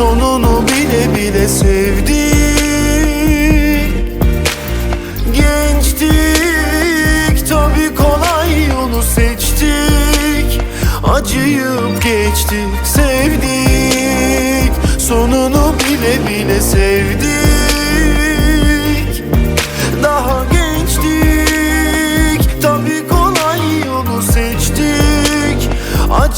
Sonunu bile bile sevdik. Gençtik tabi kolay yolu seçtik. Acıyıp geçtik sevdik. Sonunu bile bile sevdik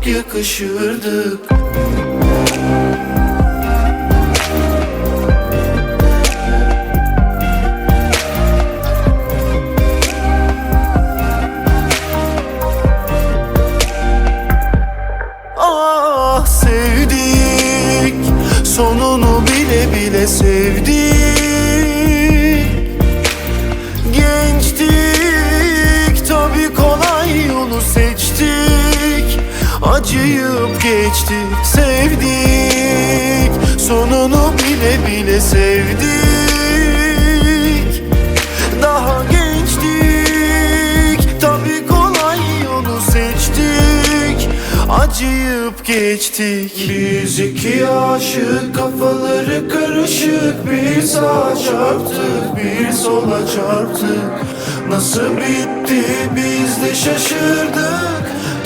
çok yakışırdık. Ah sevdik. Sonunu bile bile sevdik geçtik sevdik. Sonunu bile bile sevdik. Daha gençtik tabi kolay yolu seçtik. Acıyıp geçtik. Biz iki aşık kafaları karışık. Bir sağa çarptık bir sola çarptık. Nasıl bitti biz de şaşırdık